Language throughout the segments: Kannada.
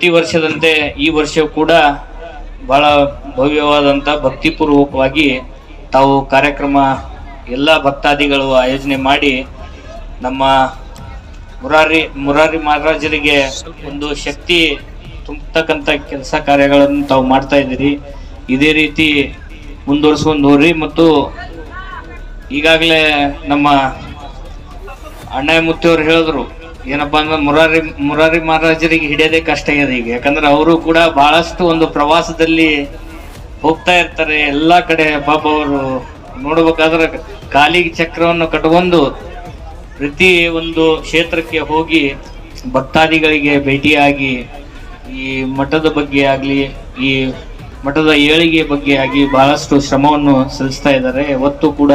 ಪ್ರತಿ ವರ್ಷದಂತೆ ಈ ವರ್ಷ ಕೂಡ ಬಹಳ ಭವ್ಯವಾದಂಥ ಭಕ್ತಿಪೂರ್ವಕವಾಗಿ ತಾವು ಕಾರ್ಯಕ್ರಮ ಎಲ್ಲ ಭಕ್ತಾದಿಗಳು ಆಯೋಜನೆ ಮಾಡಿ ನಮ್ಮ ಮುರಾರಿ ಮುರಾರಿ ಮಹಾರಾಜರಿಗೆ ಒಂದು ಶಕ್ತಿ ತುಂಬತಕ್ಕಂಥ ಕೆಲಸ ಕಾರ್ಯಗಳನ್ನು ತಾವು ಮಾಡ್ತಾ ಇದ್ದೀರಿ. ಇದೇ ರೀತಿ ಮುಂದುವರಿಸ್ಕೊಂಡು ಹೋಗ್ರಿ ಮತ್ತು ಈಗಾಗಲೇ ನಮ್ಮ ಅಣ್ಣಯ್ಯ ಮುತ್ತಿಯವರು ಹೇಳಿದ್ರು ಏನಪ್ಪಾ ಅಂದ್ರೆ ಮುರಾರಿ ಮುರಾರಿ ಮಹಾರಾಜರಿಗೆ ಹಿಡಿಯೋದೇ ಕಷ್ಟ ಆಗಿದೆ ಈಗ. ಯಾಕಂದ್ರೆ ಅವರು ಕೂಡ ಬಹಳಷ್ಟು ಒಂದು ಪ್ರವಾಸದಲ್ಲಿ ಹೋಗ್ತಾ ಇರ್ತಾರೆ. ಎಲ್ಲಾ ಕಡೆ ಪಾಪ ಅವರು ನೋಡ್ಬೇಕಾದ್ರೆ ಕಾಲಿಗೆ ಚಕ್ರವನ್ನು ಕಟ್ಕೊಂಡು ಪ್ರತಿ ಒಂದು ಕ್ಷೇತ್ರಕ್ಕೆ ಹೋಗಿ ಭಕ್ತಾದಿಗಳಿಗೆ ಭೇಟಿಯಾಗಿ ಈ ಮಠದ ಬಗ್ಗೆ ಆಗಲಿ, ಈ ಮಠದ ಏಳಿಗೆ ಬಗ್ಗೆ ಆಗಿ ಬಹಳಷ್ಟು ಶ್ರಮವನ್ನು ಸಲ್ಲಿಸ್ತಾ ಇದ್ದಾರೆ. ಇವತ್ತು ಕೂಡ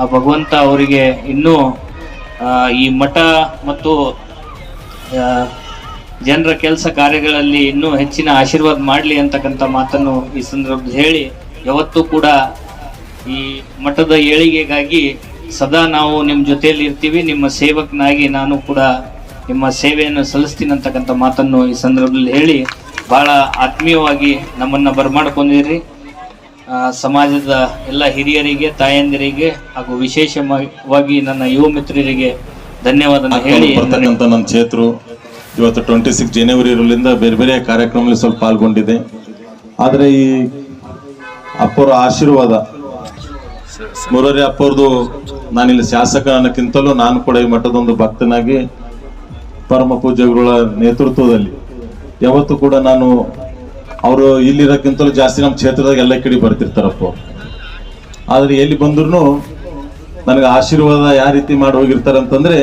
ಆ ಭಗವಂತ ಅವರಿಗೆ ಇನ್ನೂ ಈ ಮಠ ಮತ್ತು ಜನರ ಕೆಲಸ ಕಾರ್ಯಗಳಲ್ಲಿ ಇನ್ನೂ ಹೆಚ್ಚಿನ ಆಶೀರ್ವಾದ ಮಾಡಲಿ ಅಂತಕ್ಕಂಥ ಮಾತನ್ನು ಈ ಸಂದರ್ಭದಲ್ಲಿ ಹೇಳಿ, ಯಾವತ್ತೂ ಕೂಡ ಈ ಮಠದ ಏಳಿಗೆಗಾಗಿ ಸದಾ ನಾವು ನಿಮ್ಮ ಜೊತೆಯಲ್ಲಿ ಇರ್ತೀವಿ, ನಿಮ್ಮ ಸೇವಕನಾಗಿ ನಾನು ಕೂಡ ನಿಮ್ಮ ಸೇವೆಯನ್ನು ಸಲ್ಲಿಸ್ತೀನಿ ಅಂತಕ್ಕಂಥ ಮಾತನ್ನು ಈ ಸಂದರ್ಭದಲ್ಲಿ ಹೇಳಿ, ಬಹಳ ಆತ್ಮೀಯವಾಗಿ ನಮ್ಮನ್ನು ಬರಮಾಡ್ಕೊಂಡಿರಿ ಸಮಾಜದ ಎಲ್ಲ ಹಿರಿಯರಿಗೆ ತಾಯಂದಿರಿಗೆ ಹಾಗೂ ವಿಶೇಷವಾಗಿ ನನ್ನ ಯುವ ಮಿತ್ರರಿಗೆ ಧನ್ಯವಾದ ಹೇಳಿ ಬರ್ತಕ್ಕಂಥ ನನ್ನ ಕ್ಷೇತ್ರ ಇವತ್ತು ಟ್ವೆಂಟಿ ಸಿಕ್ಸ್ ಜನವರಿ ಇರಲಿಂದ ಬೇರೆ ಬೇರೆ ಕಾರ್ಯಕ್ರಮದಲ್ಲಿ ಸ್ವಲ್ಪ ಪಾಲ್ಗೊಂಡಿದೆ ಆದರೆ ಈ ಅಪ್ಪರ ಆಶೀರ್ವಾದ ಮುರಾರಿ ಅಪ್ಪರದು ನಾನಿಲ್ಲಿ ಶಾಸಕ ಅನ್ನಕ್ಕಿಂತಲೂ ನಾನು ಕೂಡ ಈ ಮಠದೊಂದು ಭಕ್ತನಾಗಿ ಪರಮ ಪೂಜೆಗಳ ನೇತೃತ್ವದಲ್ಲಿ ಯಾವತ್ತೂ ಕೂಡ ನಾನು ಅವರು ಇಲ್ಲಿರೋಕ್ಕಿಂತಲೂ ಜಾಸ್ತಿ ನಮ್ಮ ಕ್ಷೇತ್ರದಾಗ ಎಲ್ಲ ಕಡೆ ಬರ್ತಿರ್ತಾರಪ್ಪ. ಆದರೆ ಎಲ್ಲಿ ಬಂದ್ರೂ ನನಗೆ ಆಶೀರ್ವಾದ ಯಾವ ರೀತಿ ಮಾಡಿ ಹೋಗಿರ್ತಾರೆ ಅಂತಂದ್ರೆ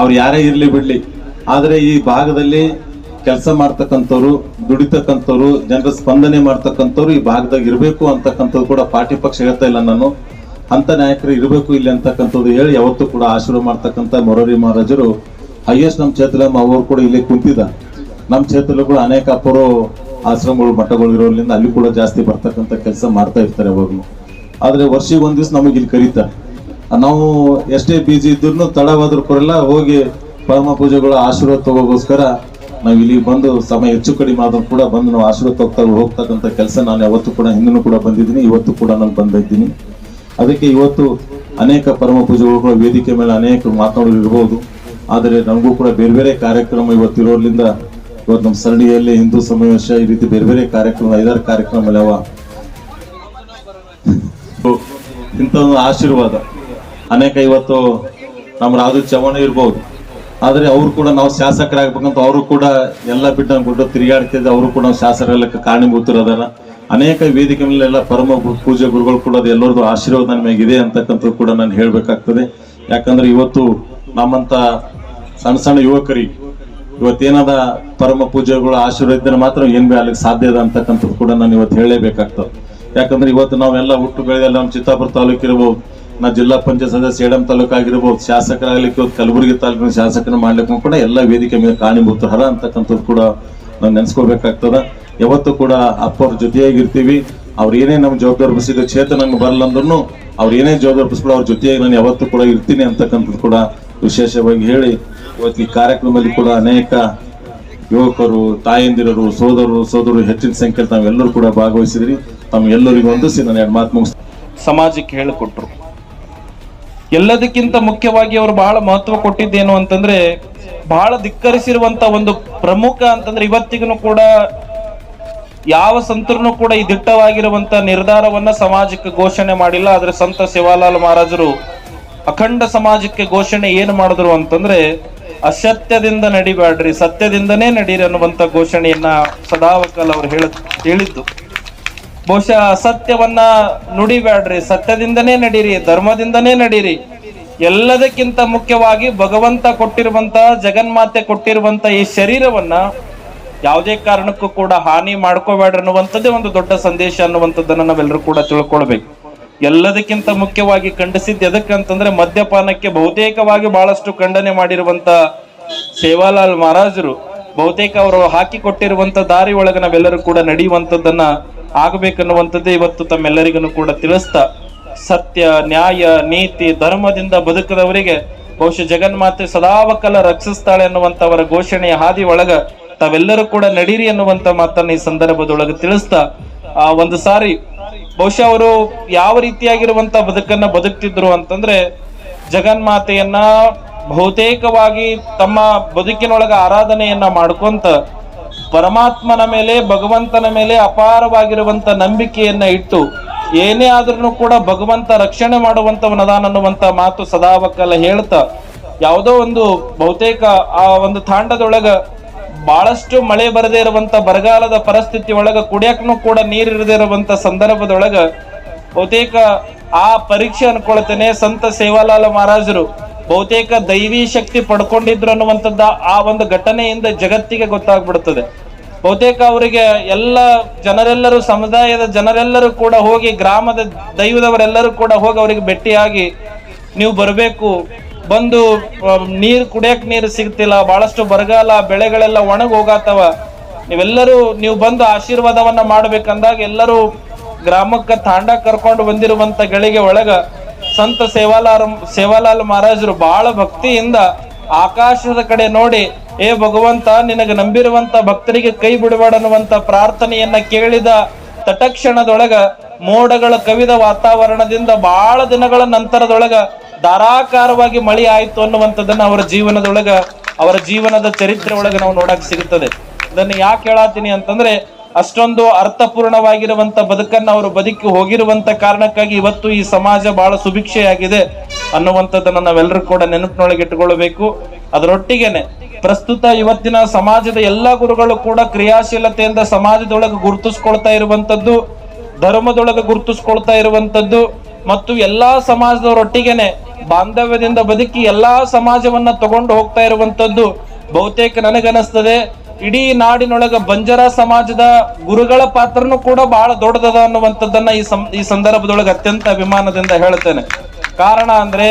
ಅವ್ರು ಯಾರೇ ಇರ್ಲಿ ಬಿಡ್ಲಿ. ಆದ್ರೆ ಈ ಭಾಗದಲ್ಲಿ ಕೆಲಸ ಮಾಡ್ತಕ್ಕಂಥವ್ರು, ದುಡಿತಕ್ಕಂಥವ್ರು, ಜನರ ಸ್ಪಂದನೆ ಮಾಡ್ತಕ್ಕಂಥವ್ರು ಈ ಭಾಗದಾಗ ಇರಬೇಕು ಅಂತಕ್ಕಂಥದ್ದು ಕೂಡ ಪಾರ್ಟಿ ಪಕ್ಷ ಹೇಳ್ತಾ ಇಲ್ಲ ನಾನು. ಅಂತ ನಾಯಕರು ಇರಬೇಕು ಇಲ್ಲಿ ಅಂತಕ್ಕಂಥದ್ದು ಹೇಳಿ ಯಾವತ್ತೂ ಕೂಡ ಆಶೀರ್ವಾದ ಮಾಡ್ತಕ್ಕಂಥ ಮೊರರಿ ಮಹಾರಾಜರು. ಹೈಯೆಸ್ಟ್ ನಮ್ಮ ಕ್ಷೇತ್ರ ಅವರು ಕೂಡ ಇಲ್ಲಿ ಕುಂತಿದ್ದ. ನಮ್ಮ ಕ್ಷೇತ್ರದಲ್ಲೂ ಕೂಡ ಅನೇಕ ಅಪ್ಪರು ಆಶ್ರಮಗಳು ಮಠಗಳು ಇರೋದ್ರಿಂದ ಅಲ್ಲಿ ಕೂಡ ಜಾಸ್ತಿ ಬರ್ತಕ್ಕಂಥ ಕೆಲಸ ಮಾಡ್ತಾ ಇರ್ತಾರೆ ಯಾವಾಗಲೂ ಆದರೆ ವರ್ಷಿಗೆ ಒಂದು ದಿವಸ ನಮಗೆ ಇಲ್ಲಿ ಕರೀತಾರೆ. ನಾವು ಎಷ್ಟೇ ಬಿಜಿ ಇದ್ರು ತಡವಾದ್ರೂ ಪರಲ್ಲ ಹೋಗಿ ಪರಮ ಪೂಜೆಗಳ ಆಶೀರ್ವಾದ ತಗೋಗೋಸ್ಕರ ನಾವು ಇಲ್ಲಿ ಬಂದು ಸಮಯ ಹೆಚ್ಚು ಕಡಿಮೆ ಆದ್ರೂ ಕೂಡ ಬಂದು ನಾವು ಆಶೀರ್ವಾದ ತಗೋತಾ ಹೋಗ್ತಕ್ಕಂಥ ಕೆಲಸ ನಾನು ಯಾವತ್ತೂ ಕೂಡ ಹಿಂದೂ ಕೂಡ ಬಂದಿದ್ದೀನಿ, ಇವತ್ತು ಕೂಡ ನಾನು ಬಂದಿದ್ದೀನಿ ಅದಕ್ಕೆ ಇವತ್ತು ಅನೇಕ ಪರಮ ಪೂಜೆಗಳು ವೇದಿಕೆ ಮೇಲೆ ಅನೇಕ ಮಾತಾಡೋರು ಇರ್ಬೋದು. ಆದರೆ ನಮಗೂ ಕೂಡ ಬೇರೆ ಬೇರೆ ಕಾರ್ಯಕ್ರಮ ಇವತ್ತು ಇರೋದ್ರಿಂದ ಇವತ್ತು ನಮ್ಮ ಸರಣಿಯಲ್ಲಿ ಹಿಂದೂ ಸಮಾವೇಶ ಈ ರೀತಿ ಬೇರೆ ಬೇರೆ ಕಾರ್ಯಕ್ರಮ, ಐದಾರು ಕಾರ್ಯಕ್ರಮ ಅಲ್ಲವ ಇಂಥ ಒಂದು ಆಶೀರ್ವಾದ. ಅನೇಕ ಇವತ್ತು ನಮ್ಮ ರಾಜು ಚವ್ಹಾಣ ಇರ್ಬೋದು. ಆದರೆ ಅವರು ಕೂಡ ನಾವು ಶಾಸಕರಾಗಬೇಕಂತ ಅವರು ಕೂಡ ಎಲ್ಲ ಬಿಟ್ಟು ಬಿಟ್ಟು ತಿರುಗಾಡ್ತಿದ್ದೆ ಅವರು ಕೂಡ ನಾವು ಶಾಸಕರೆಲ್ಲ ಕಾರಣೀಭೂತರದಾರ ಅನೇಕ ವೇದಿಕೆ ಮೇಲೆ ಎಲ್ಲ ಪರಮ ಪೂಜೆ ಗುರುಗಳು ಕೂಡ ಅದು ಎಲ್ಲರದ್ದು ಆಶೀರ್ವಾದ ನನ್ನ ಮೇಗಿದೆ ಅಂತಕ್ಕಂಥದ್ದು ಕೂಡ ನಾನು ಹೇಳಬೇಕಾಗ್ತದೆ. ಯಾಕಂದ್ರೆ ಇವತ್ತು ನಮ್ಮಂತ ಸಣ್ಣ ಸಣ್ಣ ಯುವಕರಿಗೆ ಇವತ್ತೇನಾದ ಪರಮ ಪೂಜೆಗಳು ಆಶೀರ್ವಾದ ಮಾತ್ರ ಏನ್ ಬಿ ಅಲ್ಲಿಗೆ ಸಾಧ್ಯ ಇದೆ ಅಂತಕ್ಕಂಥದ್ದು ಕೂಡ ನಾನು ಇವತ್ತು ಹೇಳಲೇಬೇಕಾಗ್ತದೆ. ಯಾಕಂದ್ರೆ ಇವತ್ತು ನಾವೆಲ್ಲ ಹುಟ್ಟು ಬೆಳೆದೆಲ್ಲ ನಮ್ಮ ಚಿತ್ತಾಪುರ ತಾಲೂಕು ಇರ್ಬೋದು ನಾ ಜಿಲ್ಲಾ ಪಂಚಾಯತ್ ಸದಸ್ಯ ಸೇಡಂ ತಾಲೂಕು ಆಗಿರ್ಬೋದು ಶಾಸಕರಾಗಲಿಕ್ಕೆ ಇವತ್ತು ಕಲಬುರಗಿ ತಾಲೂಕಿನ ಶಾಸಕನ ಮಾಡ್ಲಿಕ್ಕೂ ಕೂಡ ಎಲ್ಲ ವೇದಿಕೆ ಮೇಲೆ ಕಾಣಿಭೂತ ಹರ ಅಂತಕ್ಕಂಥದ್ದು ಕೂಡ ನಾವು ನೆನ್ಸ್ಕೋಬೇಕಾಗ್ತದ. ಯಾವತ್ತೂ ಕೂಡ ಅಪ್ಪವ್ರ ಜೊತೆಯಾಗಿರ್ತೀವಿ. ಅವ್ರು ಏನೇ ನಮ್ಮ ಜವಾಬ್ದಾರಿ ಬಸಿದ ಕ್ಷೇತ್ರ ನಂಗೆ ಬರಲ್ಲ ಅಂದ್ರೂ ಅವ್ರು ಏನೇ ಜವಾಬ್ದಾರಿ ಬಸ್ಬಿಡ ಅವ್ರ ಜೊತೆಯಾಗಿ ನಾನು ಯಾವತ್ತೂ ಕೂಡ ಇರ್ತೀನಿ ಅಂತಕ್ಕಂಥದ್ದು ಕೂಡ ವಿಶೇಷವಾಗಿ ಹೇಳಿ ಇವತ್ತು ಈ ಕಾರ್ಯಕ್ರಮದಲ್ಲಿ ಕೂಡ ಅನೇಕ ಯುವಕರು, ತಾಯಂದಿರರು, ಸೋದರರು ಸೋದರರು ಹೆಚ್ಚಿನ ಸಂಖ್ಯೆಯಲ್ಲಿ ತಾವೆಲ್ಲರೂ ಕೂಡ ಭಾಗವಹಿಸಿದ್ರಿ. ತಮ್ಗೆಲ್ಲರಿಗೂ ಒಂದಿಸಿ ನಾನು ಎರಡು ಮಾತು ಮುಗಿಸ್ ಸಮಾಜಕ್ಕೆ ಹೇಳಿಕೊಟ್ರು. ಎಲ್ಲದಕ್ಕಿಂತ ಮುಖ್ಯವಾಗಿ ಅವರು ಬಹಳ ಮಹತ್ವ ಕೊಟ್ಟಿದ್ದೇನು ಅಂತಂದ್ರೆ, ಬಹಳ ಧಿಕ್ಕರಿಸಿರುವಂತ ಒಂದು ಪ್ರಮುಖ ಅಂತಂದ್ರೆ ಇವತ್ತಿಗೂ ಕೂಡ ಯಾವ ಸಂತರನು ಕೂಡ ಈ ದಿಟ್ಟವಾಗಿರುವಂತ ನಿರ್ಧಾರವನ್ನ ಸಮಾಜಕ್ಕೆ ಘೋಷಣೆ ಮಾಡಿಲ್ಲ. ಆದ್ರೆ ಸಂತ ಶಿವಾಲಾಲ್ ಮಹಾರಾಜರು ಅಖಂಡ ಸಮಾಜಕ್ಕೆ ಘೋಷಣೆ ಏನು ಮಾಡಿದ್ರು ಅಂತಂದ್ರೆ ಅಸತ್ಯದಿಂದ ನಡಿಬ್ಯಾಡ್ರಿ, ಸತ್ಯದಿಂದನೇ ನಡೀರಿ ಅನ್ನುವಂತ ಘೋಷಣೆಯನ್ನ ಸದಾವಕಲ್ ಅವರು ಹೇಳ, ಹೇಳಿದ್ದು. ಬಹುಶಃ ಅಸತ್ಯವನ್ನ ನುಡಿಬ್ಯಾಡ್ರಿ, ಸತ್ಯದಿಂದನೇ ನಡೀರಿ, ಧರ್ಮದಿಂದನೇ ನಡೀರಿ. ಎಲ್ಲದಕ್ಕಿಂತ ಮುಖ್ಯವಾಗಿ ಭಗವಂತ ಕೊಟ್ಟಿರುವಂತ, ಜಗನ್ಮಾತೆ ಕೊಟ್ಟಿರುವಂತ ಈ ಶರೀರವನ್ನ ಯಾವುದೇ ಕಾರಣಕ್ಕೂ ಕೂಡ ಹಾನಿ ಮಾಡ್ಕೋಬೇಡ್ರಿ ಅನ್ನುವಂಥದ್ದೇ ಒಂದು ದೊಡ್ಡ ಸಂದೇಶ ಅನ್ನುವಂಥದ್ದನ್ನ ನಾವೆಲ್ಲರೂ ಕೂಡ ತಿಳ್ಕೊಳ್ಬೇಕು. ಎಲ್ಲದಕ್ಕಿಂತ ಮುಖ್ಯವಾಗಿ ಖಂಡಿಸಿದ್ದು ಎದಕ್ಕಂತಂದ್ರೆ ಮದ್ಯಪಾನಕ್ಕೆ ಬಹುತೇಕವಾಗಿ ಬಹಳಷ್ಟು ಖಂಡನೆ ಮಾಡಿರುವಂತ ಸೇವಾಲಾಲ್ ಮಹಾರಾಜರು, ಬಹುತೇಕ ಅವರು ಹಾಕಿ ಕೊಟ್ಟಿರುವಂತ ದಾರಿ ಒಳಗೆ ನಾವೆಲ್ಲರೂ ಕೂಡ ನಡೆಯುವಂತದ್ದನ್ನ ಆಗಬೇಕನ್ನುವಂಥದ್ದೇ ಇವತ್ತು ತಮ್ಮೆಲ್ಲರಿಗೂ ಕೂಡ ತಿಳಿಸ್ತಾ, ಸತ್ಯ, ನ್ಯಾಯ, ನೀತಿ, ಧರ್ಮದಿಂದ ಬದುಕದವರಿಗೆ ಬಹುಶಃ ಜಗನ್ಮಾತೆ ಸದಾವಕಲ ರಕ್ಷಿಸ್ತಾಳೆ ಅನ್ನುವಂಥವರ ಘೋಷಣೆಯ ಹಾದಿ ಒಳಗ ತಾವೆಲ್ಲರೂ ಕೂಡ ನಡೀರಿ ಅನ್ನುವಂತ ಮಾತನ್ನ ಈ ಸಂದರ್ಭದೊಳಗೆ ತಿಳಿಸ್ತಾ, ಆ ಒಂದು ಸಾರಿ ಬಹುಶಃ ಅವರು ಯಾವ ರೀತಿಯಾಗಿರುವಂತ ಬದುಕನ್ನ ಬದುಕ್ತಿದ್ರು ಅಂತಂದ್ರೆ ಜಗನ್ಮಾತೆಯನ್ನ ಬಹುತೇಕವಾಗಿ ತಮ್ಮ ಬದುಕಿನೊಳಗ ಆರಾಧನೆಯನ್ನ ಮಾಡ್ಕೊಂತ ಪರಮಾತ್ಮನ ಮೇಲೆ, ಭಗವಂತನ ಮೇಲೆ ಅಪಾರವಾಗಿರುವಂತ ನಂಬಿಕೆಯನ್ನ ಇಟ್ಟು ಏನೇ ಆದ್ರೂ ಕೂಡ ಭಗವಂತ ರಕ್ಷಣೆ ಮಾಡುವಂತವನದಾನ ಅನ್ನುವಂತ ಮಾತು ಸದಾವಕ್ಕಲ್ಲ ಹೇಳ್ತಾ, ಯಾವುದೋ ಒಂದು ಬಹುತೇಕ ಆ ಒಂದು ತಾಂಡದೊಳಗ ಬಹಳಷ್ಟು ಮಳೆ ಬರದೇ ಇರುವಂತ ಬರಗಾಲದ ಪರಿಸ್ಥಿತಿ ಒಳಗ ಕುಡಿಯಕ್ಕೂ ಕೂಡ ನೀರಿರದೇ ಇರುವಂತ ಸಂದರ್ಭದೊಳಗ ಬಹುತೇಕ ಆ ಪರೀಕ್ಷೆ ಅನ್ಕೊಳ್ತೇನೆ. ಸಂತ ಸೇವಾಲಾಲ ಮಹಾರಾಜರು ಬಹುತೇಕ ದೈವಿ ಶಕ್ತಿ ಪಡ್ಕೊಂಡಿದ್ರು ಅನ್ನುವಂಥದ್ದು ಆ ಒಂದು ಘಟನೆಯಿಂದ ಜಗತ್ತಿಗೆ ಗೊತ್ತಾಗ್ಬಿಡ್ತದೆ. ಬಹುತೇಕ ಅವರಿಗೆ ಎಲ್ಲ ಜನರೆಲ್ಲರೂ, ಸಮುದಾಯದ ಜನರೆಲ್ಲರೂ ಕೂಡ ಹೋಗಿ, ಗ್ರಾಮದ ದೈವದವರೆಲ್ಲರೂ ಕೂಡ ಹೋಗಿ ಅವರಿಗೆ ಭೇಟಿಯಾಗಿ ನೀವು ಬರಬೇಕು. ಬಂದು ನೀರು ಕುಡಿಯಕ್ಕೆ ಕುಡಿಯಕ್ ನೀರು ಸಿಗ್ತಿಲ್ಲ ಬಹಳಷ್ಟು ಬರಗಾಲ, ಬೆಳೆಗಳೆಲ್ಲ ಒಣಗಿ ಹೋಗಾತವ ನೀವೆಲ್ಲರೂ ನೀವು ಬಂದು ಆಶೀರ್ವಾದವನ್ನ ಮಾಡ್ಬೇಕಂದಾಗ ಎಲ್ಲರೂ ಗ್ರಾಮಕ್ಕೆ ತಾಂಡ ಕರ್ಕೊಂಡು ಬಂದಿರುವಂತ ಗಳಿಗೆ ಒಳಗ ಸಂತ ಸೇವಾಲಾಲ್ ಸೇವಾಲಾಲ್ ಮಹಾರಾಜರು ಬಹಳ ಭಕ್ತಿಯಿಂದ ಆಕಾಶದ ಕಡೆ ನೋಡಿ, ಏ ಭಗವಂತ, ನಿನಗೆ ನಂಬಿರುವಂತ ಭಕ್ತರಿಗೆ ಕೈ ಬಿಡಬೇಡ ಅನ್ನುವಂತ ಪ್ರಾರ್ಥನೆಯನ್ನ ಕೇಳಿದ ತಟಕ್ಷಣದೊಳಗ ಮೋಡಗಳ ಕವಿದ ವಾತಾವರಣದಿಂದ ಬಹಳ ದಿನಗಳ ನಂತರದೊಳಗ ಧಾರಾಕಾರವಾಗಿ ಮಳೆ ಆಯ್ತು ಅನ್ನುವಂಥದ್ದನ್ನ ಅವರ ಜೀವನದೊಳಗ, ಅವರ ಜೀವನದ ಚರಿತ್ರೆ ಒಳಗ ನಾವು ನೋಡಕ್ ಸಿಗುತ್ತದೆ. ಇದನ್ನು ಯಾಕೆ ಹೇಳಾತೀನಿ ಅಂತಂದ್ರೆ, ಅಷ್ಟೊಂದು ಅರ್ಥಪೂರ್ಣವಾಗಿರುವಂತ ಬದುಕನ್ನ ಅವರು ಬದುಕಿ ಹೋಗಿರುವಂತ ಕಾರಣಕ್ಕಾಗಿ ಇವತ್ತು ಈ ಸಮಾಜ ಬಹಳ ಸುಭಿಕ್ಷೆಯಾಗಿದೆ ಅನ್ನುವಂಥದ್ದನ್ನ ನಾವೆಲ್ಲರೂ ಕೂಡ ನೆನಪಿನೊಳಗೆ ಇಟ್ಟುಕೊಳ್ಳಬೇಕು. ಅದರೊಟ್ಟಿಗೆನೆ ಪ್ರಸ್ತುತ ಇವತ್ತಿನ ಸಮಾಜದ ಎಲ್ಲ ಗುರುಗಳು ಕೂಡ ಕ್ರಿಯಾಶೀಲತೆಯಿಂದ ಸಮಾಜದೊಳಗೆ ಗುರುತಿಸ್ಕೊಳ್ತಾ ಇರುವಂತದ್ದು ಧರ್ಮದೊಳಗೆ ಗುರುತಿಸ್ಕೊಳ್ತಾ ಇರುವಂತದ್ದು ಮತ್ತು ಎಲ್ಲಾ ಸಮಾಜದವರೊಟ್ಟಿಗೆನೆ ಬಾಂಧವ್ಯದಿಂದ ಬದುಕಿ ಎಲ್ಲಾ ಸಮಾಜವನ್ನ ತಗೊಂಡು ಹೋಗ್ತಾ ಇರುವಂತದ್ದು ಬಹುತೇಕ ನನಗನಿಸ್ತದೆ ಇಡೀ ನಾಡಿನೊಳಗ ಬಂಜರ ಸಮಾಜದ ಗುರುಗಳ ಪಾತ್ರನೂ ಕೂಡ ಬಹಳ ದೊಡ್ಡದದ ಅನ್ನುವಂಥದ್ದನ್ನ ಈ ಈ ಸಂದರ್ಭದೊಳಗೆ ಅತ್ಯಂತ ಅಭಿಮಾನದಿಂದ ಹೇಳ್ತೇನೆ ಕಾರಣ ಅಂದ್ರೆ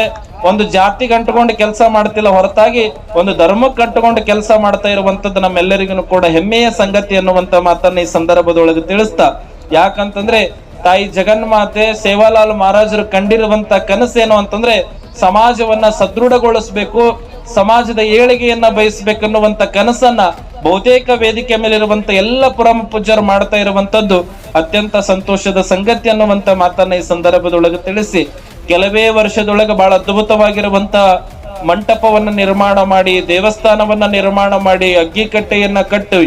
ಒಂದು ಜಾತಿ ಅಂಟುಕೊಂಡು ಕೆಲಸ ಮಾಡ್ತಿಲ್ಲ, ಹೊರತಾಗಿ ಒಂದು ಧರ್ಮಕ್ಕೆ ಅಂಟುಕೊಂಡು ಕೆಲಸ ಮಾಡ್ತಾ ಇರುವಂತದ್ದು ನಮ್ಮೆಲ್ಲರಿಗೂ ಕೂಡ ಹೆಮ್ಮೆಯ ಸಂಗತಿ ಅನ್ನುವಂತ ಮಾತನ್ನ ಈ ಸಂದರ್ಭದೊಳಗೆ ತಿಳಿಸ್ತಾ, ಯಾಕಂತಂದ್ರೆ ತಾಯಿ ಜಗನ್ಮಾತೆ ಸೇವಾಲಾಲ್ ಮಹಾರಾಜರು ಕಂಡಿರುವಂತ ಕನಸೇನು ಅಂತಂದ್ರೆ ಸಮಾಜವನ್ನ ಸದೃಢಗೊಳಿಸಬೇಕು, ಸಮಾಜದ ಏಳಿಗೆಯನ್ನ ಬಯಸ್ಬೇಕನ್ನುವಂತ ಕನಸನ್ನ ಬಹುತೇಕ ವೇದಿಕೆ ಮೇಲಿರುವಂತ ಎಲ್ಲ ಪುರಮ ಪೂಜ್ಯರು ಮಾಡ್ತಾ ಇರುವಂತದ್ದು ಅತ್ಯಂತ ಸಂತೋಷದ ಸಂಗತಿ ಅನ್ನುವಂತ ಮಾತನ್ನ ಈ ಸಂದರ್ಭದೊಳಗೆ ತಿಳಿಸಿ, ಕೆಲವೇ ವರ್ಷದೊಳಗೆ ಬಹಳ ಅದ್ಭುತವಾಗಿರುವಂತ ಮಂಟಪವನ್ನ ನಿರ್ಮಾಣ ಮಾಡಿ, ದೇವಸ್ಥಾನವನ್ನ ನಿರ್ಮಾಣ ಮಾಡಿ ಅಗ್ಗಿಕಟ್ಟೆಯನ್ನ ಕಟ್ಟಿ,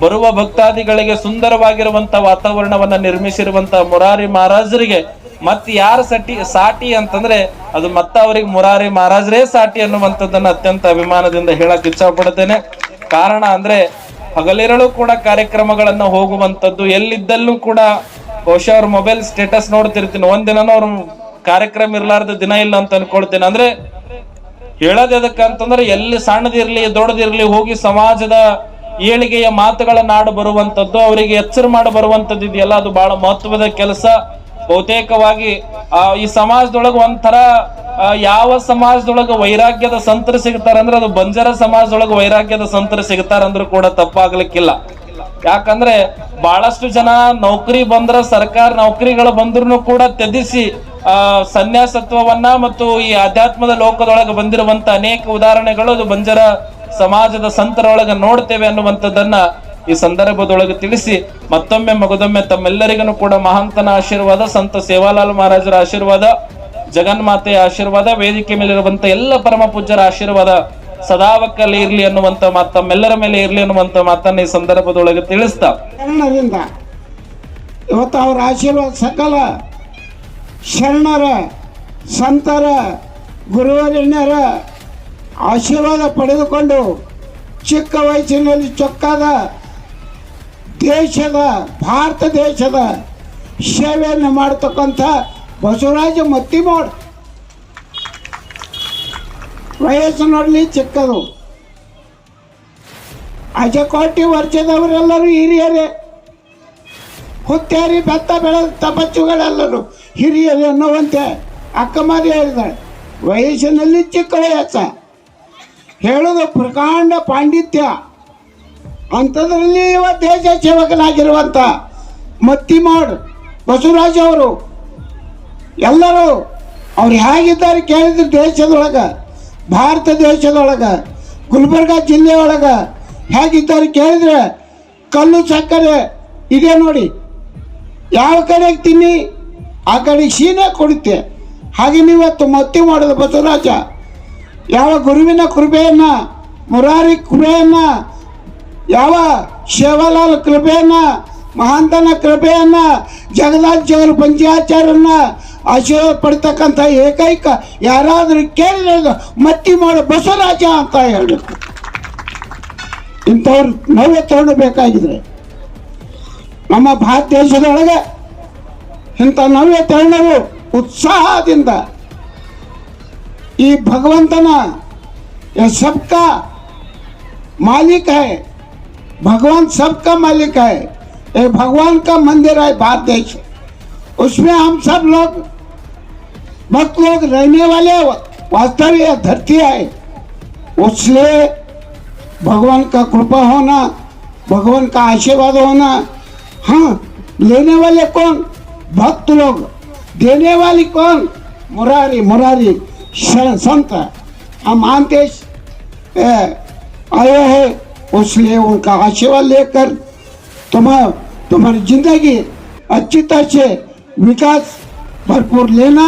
ಬರುವ ಭಕ್ತಾದಿಗಳಿಗೆ ಸುಂದರವಾಗಿರುವಂತ ವಾತಾವರಣವನ್ನ ನಿರ್ಮಿಸಿರುವಂತ ಮುರಾರಿ ಮಹಾರಾಜರಿಗೆ ಮತ್ ಯಾರ ಸಟಿ ಸಾಟಿ ಅಂತಂದ್ರೆ ಅದು ಮತ್ತ ಅವ್ರಿಗೆ ಮುರಾರಿ ಮಹಾರಾಜರೇ ಸಾಟಿ ಅನ್ನುವಂಥದ್ದನ್ನ ಅತ್ಯಂತ ಅಭಿಮಾನದಿಂದ ಹೇಳಕ್ ಇಚ್ಛಪಡ್ತೇನೆ. ಕಾರಣ ಅಂದ್ರೆ ಹಗಲಿರಳು ಕೂಡ ಕಾರ್ಯಕ್ರಮಗಳನ್ನ ಹೋಗುವಂಥದ್ದು, ಎಲ್ಲಿದ್ದಲ್ಲೂ ಕೂಡ ಬಹುಶಃ ಅವ್ರ ಮೊಬೈಲ್ ಸ್ಟೇಟಸ್ ನೋಡ್ತಿರ್ತೀನಿ. ಒಂದಿನನೂ ಅವ್ರ ಕಾರ್ಯಕ್ರಮ ಇರ್ಲಾರ್ದ ದಿನ ಇಲ್ಲ ಅಂತ ಅನ್ಕೊಳ್ತೇನೆ. ಅಂದ್ರೆ ಹೇಳೋದು ಎದಕ್ಕಂತಂದ್ರೆ ಎಲ್ಲಿ ಸಣ್ಣದಿರ್ಲಿ ದೊಡ್ಡದಿರ್ಲಿ ಹೋಗಿ ಸಮಾಜದ ಏಳಿಗೆಯ ಮಾತುಗಳನ್ನ ಆಡು ಬರುವಂತದ್ದು ಅವರಿಗೆ ಎಚ್ಚರ ಮಾಡಿ ಬರುವಂತದ್ದು ಇದೆಯಲ್ಲ, ಅದು ಬಹಳ ಮಹತ್ವದ ಕೆಲಸ. ಬಹುತೇಕವಾಗಿ ಈ ಸಮಾಜದೊಳಗೆ ಒಂಥರ ಯಾವ ಸಮಾಜದೊಳಗೆ ವೈರಾಗ್ಯದ ಸಂತರು ಸಿಗ್ತಾರ ಅಂದ್ರೆ ಅದು ಬಂಜರ ಸಮಾಜದೊಳಗೆ ವೈರಾಗ್ಯದ ಸಂತರು ಸಿಗ್ತಾರಂದ್ರೂ ಕೂಡ ತಪ್ಪಾಗ್ಲಿಕ್ಕಿಲ್ಲ. ಯಾಕಂದ್ರೆ ಬಹಳಷ್ಟು ಜನ ನೌಕರಿ ಬಂದ್ರ, ಸರ್ಕಾರ ನೌಕರಿಗಳು ಬಂದ್ರು ಕೂಡ ತ್ಯಜಿಸಿ, ಆ, ಸನ್ಯಾಸತ್ವವನ್ನ ಮತ್ತು ಈ ಅಧ್ಯಾತ್ಮದ ಲೋಕದೊಳಗೆ ಬಂದಿರುವಂತ ಅನೇಕ ಉದಾಹರಣೆಗಳು ಅದು ಬಂಜರ ಸಮಾಜದ ಸಂತರೊಳಗೆ ನೋಡ್ತೇವೆ ಅನ್ನುವಂಥದ್ದನ್ನ ಈ ಸಂದರ್ಭದೊಳಗೆ ತಿಳಿಸಿ ಮತ್ತೊಮ್ಮೆ ಮಗದೊಮ್ಮೆ ತಮ್ಮೆಲ್ಲರಿಗೂ ಕೂಡ ಮಹಾಂತನ ಆಶೀರ್ವಾದ, ಸಂತ ಸೇವಾಲಾಲ್ ಮಹಾರಾಜರ ಆಶೀರ್ವಾದ ಜಗನ್ಮಾತೆಯ ಆಶೀರ್ವಾದ, ವೇದಿಕೆ ಮೇಲಿರುವಂತ ಎಲ್ಲ ಪರಮ ಪೂಜ್ಯರ ಆಶೀರ್ವಾದ ಸದಾವಕ್ಕಲ್ಲಿ ಇರ್ಲಿ ಅನ್ನುವಂತ ಮಾತು, ತಮ್ಮೆಲ್ಲರ ಮೇಲೆ ಇರ್ಲಿ ಅನ್ನುವಂತ ಮಾತನ್ನ ಈ ಸಂದರ್ಭದೊಳಗೆ ತಿಳಿಸ್ತಾ. ಇವತ್ತು ಅವರ ಆಶೀರ್ವಾದ ಸಕಲ ಶರಣರ, ಸಂತರ ಗುರುವರಣ್ಯರ ಆಶೀರ್ವಾದ ಪಡೆದುಕೊಂಡು ಚಿಕ್ಕ ವಯಸ್ಸಿನಲ್ಲಿ ಚೊಕ್ಕಾದ ದೇಶದ, ಭಾರತ ದೇಶದ ಸೇವೆಯನ್ನು ಮಾಡತಕ್ಕಂಥ ಬಸವರಾಜ ಮತ್ತಿಮೋಡ್. ವಯಸ್ಸಿನಲ್ಲಿ ಚಿಕ್ಕದು. ಅಜಕೋಟಿ ವರ್ಷದವರೆಲ್ಲರೂ ಹಿರಿಯರೇ. ಹುತ್ತೇರಿ, ಬೆತ್ತ ಬೆಳೆದ ತಪಸ್ಸುಗಳೆಲ್ಲರೂ ಹಿರಿಯರು ಎನ್ನುವಂತೆ ಅಕ್ಕಮಾರಿ ಹೇಳಿದಾಳೆ ವಯಸ್ಸಿನಲ್ಲಿ ಚಿಕ್ಕ ವಯಸ್ಸ. ಹೇಳೋದು ಪ್ರಕಾಂಡ ಪಾಂಡಿತ್ಯ. ಅಂಥದ್ರಲ್ಲಿ ಇವ ದೇಶ ಸೇವಕನಾಗಿರುವಂಥ ಮತ್ತಿಮಾಡ್ ಬಸವರಾಜ್ ಅವರು. ಎಲ್ಲರೂ ಅವ್ರು ಹೇಗಿದ್ದಾರೆ ಕೇಳಿದ್ರು ದೇಶದೊಳಗೆ, ಭಾರತ ದೇಶದೊಳಗೆ, ಗುಲ್ಬರ್ಗ ಜಿಲ್ಲೆಯೊಳಗೆ ಹೇಗಿದ್ದಾರೆ ಕೇಳಿದ್ರೆ ಕಲ್ಲು ಸಕ್ಕರೆ ಇದೆ ನೋಡಿ. ಯಾವ ಕಡೆಗೆ ತಿನ್ನಿ, ಆ ಕಡೆಗೆ ಸೀನೆ ಕೊಡುತ್ತೆ. ಹಾಗೆ ನೀವತ್ತು ಮತ್ತಿ ಮಾಡೋದು ಬಸವರಾಜ, ಯಾವ ಗುರುವಿನ ಕೃಪೆಯನ್ನ, ಮುರಾರಿ ಕೃಪೆಯನ್ನ ಯಾವ ಶಿವಲಾಲ್ ಕೃಪೆಯನ್ನ, ಮಹಾಂತನ ಕೃಪೆಯನ್ನ ಜಗದಾತ್ ಜಗರು ಪಂಚಾಚಾರ್ಯನ್ನ ಆಶೀರ್ವಾದ ಪಡ್ತಕ್ಕಂಥ ಏಕೈಕ ಯಾರಾದರೂ ಕೇಳಿದಾಗ ಮತ್ತಿ ಮಾಡು, ಬಸವರಾಜ ಅಂತ ಹೇಳಬೇಕು. ಇಂಥವ್ರು ನವ್ಯ ತಗೊಂಡು ನಮ್ಮ ಭಾರತ ದೇಶದೊಳಗೆ ಇಂಥ ನವ್ಯ ತರುಣರು ಉತ್ಸಾಹದಿಂದ ಈ ಭಗವಂತನ ಸಬ್ಕಾ ಮಾಲೀಕ भगवान सबका मालिक है। ये भगवान का मंदिर है भारत देश उसमें हम सब लोग भक्त लोग रहने वाले वास्तविक धरती है। उसलिए भगवान का कृपा होना भगवान का आशीर्वाद होना हाँ लेने वाले कौन? भक्त लोग। देने वाली कौन? मुरारी मुरारी संत। हम ए, आए हैं। उसलिए उनका आशीर्वाद लेकर तुम तुम्हारी जिंदगी अच्छी तरह से विकास भरपूर लेना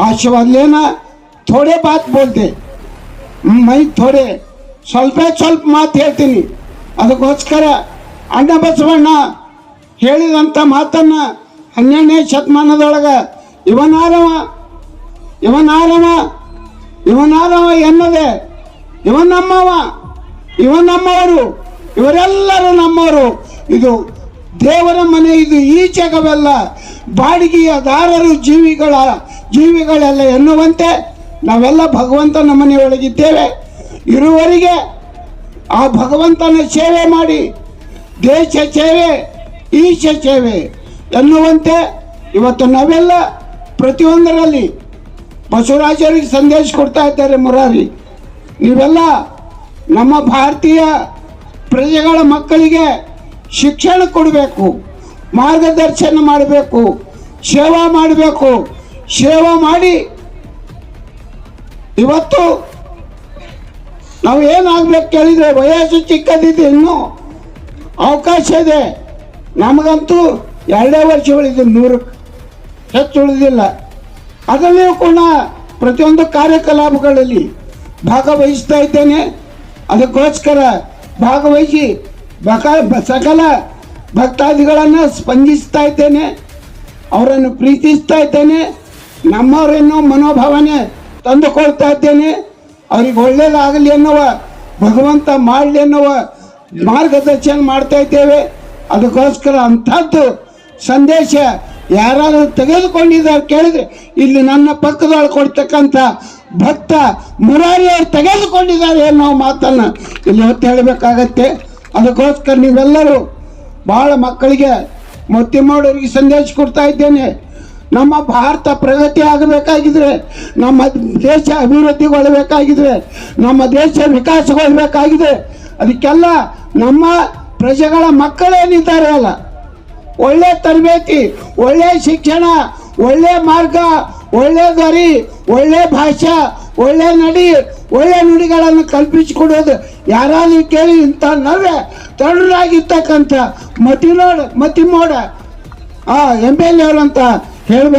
आशीर्वाद लेना थोड़े बात बोलते ಮೈ ಥೋಡೆ ಸ್ವಲ್ಪ ಸ್ವಲ್ಪ ಮಾತು ಹೇಳ್ತೀನಿ ಅದಕ್ಕೋಸ್ಕರ ಅಣ್ಣ ಬಸವಣ್ಣ ಹೇಳಿದಂಥ ಮಾತನ್ನ ಹನ್ನೆರಡನೇ ಶತಮಾನದೊಳಗೆ ಇವನಾರವ ಇವನಾರವ ಇವನಾರವ ಎನ್ನದೆ ಇವ ನಮ್ಮವ ಇವ ನಮ್ಮವರು, ಇವರೆಲ್ಲರೂ ನಮ್ಮವರು. ಇದು ದೇವರ ಮನೆ, ಇದು ಈಚೆಗವೆಲ್ಲ ಬಾಡಿಗೆಯ ದಾರರು ಜೀವಿಗಳ, ಜೀವಿಗಳೆಲ್ಲ ಎನ್ನುವಂತೆ ನಾವೆಲ್ಲ ಭಗವಂತನ ಮನೆಯೊಳಗಿದ್ದೇವೆ ಇರುವರಿಗೆ ಆ ಭಗವಂತನ ಸೇವೆ ಮಾಡಿ, ದೇಶ ಸೇವೆ, ಈಶ ಸೇವೆ ಎನ್ನುವಂತೆ ಇವತ್ತು ನಾವೆಲ್ಲ ಪ್ರತಿಯೊಂದರಲ್ಲಿ ಬಸವರಾಜರಿಗೆ ಸಂದೇಶ ಕೊಡ್ತಾ ಇದ್ದಾರೆ ಮುರಾರಿ. ನೀವೆಲ್ಲ ನಮ್ಮ ಭಾರತೀಯ ಪ್ರಜೆಗಳ ಮಕ್ಕಳಿಗೆ ಶಿಕ್ಷಣ ಕೊಡಬೇಕು, ಮಾರ್ಗದರ್ಶನ ಮಾಡಬೇಕು, ಸೇವಾ ಮಾಡಬೇಕು. ಸೇವಾ ಮಾಡಿ ಇವತ್ತು ನಾವು ಏನಾಗ್ಬೇಕು ಕೇಳಿದರೆ ವಯಸ್ಸು ಚಿಕ್ಕದಿದೆ ಇನ್ನೂ ಅವಕಾಶ ಇದೆ. ನಮಗಂತೂ ಎರಡೇ ವರ್ಷ ಉಳಿದು ನೂರು ಹೆಚ್ಚು ಉಳಿದಿಲ್ಲ. ಅದರಲ್ಲಿಯೂ ಕೂಡ ಪ್ರತಿಯೊಂದು ಕಾರ್ಯಕಲಾಪಗಳಲ್ಲಿ ಭಾಗವಹಿಸ್ತಾ ಇದ್ದೇನೆ. ಅದಕ್ಕೋಸ್ಕರ ಭಾಗವಹಿಸಿ ಸಕಲ ಭಕ್ತಾದಿಗಳನ್ನು ಸ್ಪಂದಿಸ್ತಾ ಇದ್ದೇನೆ. ಅವರನ್ನು ಪ್ರೀತಿಸ್ತಾ ಇದ್ದೇನೆ. ನಮ್ಮವರನ್ನು ಮನೋಭಾವನೆ ತಂದುಕೊಳ್ತಾ ಇದ್ದೇನೆ. ಅವ್ರಿಗೆ ಒಳ್ಳೇದಾಗಲಿ ಎನ್ನುವ, ಭಗವಂತ ಮಾಡಲಿ ಎನ್ನುವ ಮಾರ್ಗದರ್ಶನ ಮಾಡ್ತಾ ಇದ್ದೇವೆ. ಅದಕ್ಕೋಸ್ಕರ ಅಂಥದ್ದು ಸಂದೇಶ ಯಾರಾದರೂ ತೆಗೆದುಕೊಂಡಿದ್ದಾರೆ ಕೇಳಿದ್ರೆ, ಇಲ್ಲಿ ನನ್ನ ಪಕ್ಕದೊಳಗೆ ಕೊಡ್ತಕ್ಕಂಥ ಭಕ್ತ ಮುರಾರಿಯವರು ತೆಗೆದುಕೊಂಡಿದ್ದಾರೆ ಅನ್ನೋ ಮಾತನ್ನು ಇಲ್ಲಿ ಹೊತ್ತು ಹೇಳಬೇಕಾಗತ್ತೆ. ಅದಕ್ಕೋಸ್ಕರ ನೀವೆಲ್ಲರೂ ಭಾಳ ಮಕ್ಕಳಿಗೆ ಮೊತ್ತಿ ಮಾಡೋರಿಗೆ ಸಂದೇಶ ಕೊಡ್ತಾ ಇದ್ದೇನೆ. ನಮ್ಮ ಭಾರತ ಪ್ರಗತಿ ಆಗಬೇಕಾಗಿದ್ರೆ, ನಮ್ಮ ದೇಶ ಅಭಿವೃದ್ಧಿಗೊಳ್ಳಬೇಕಾಗಿದ್ರೆ ನಮ್ಮ ದೇಶ ವಿಕಾಸಗೊಳ್ಳಬೇಕಾಗಿದೆ ಅದಕ್ಕೆಲ್ಲ ನಮ್ಮ ಪ್ರಜೆಗಳ ಮಕ್ಕಳೇನಿದ್ದಾರೆ ಅಲ್ಲ ಒಳ್ಳೆ ತರಬೇತಿ, ಒಳ್ಳೆ ಶಿಕ್ಷಣ, ಒಳ್ಳೆ ಮಾರ್ಗ, ಒಳ್ಳೆ ದಾರಿ, ಒಳ್ಳೆ ಭಾಷೆ, ಒಳ್ಳೆ ನಡಿ, ಒಳ್ಳೆ ನುಡಿಗಳನ್ನು ಕಲ್ಪಿಸಿಕೊಡೋದು ಯಾರಾದರೂ ಕೇಳಿ ಇಂಥ ನವ್ಯ, ತರುಣರಾಗಿರ್ತಕ್ಕಂಥ ಮತಿನೋಡ, ಮತಿಮೋಡ. ಆ ಎಂ ಎಲ್ ಎ ಅವರು ಅಂತ ಹೇಳ್ಬೇಕು.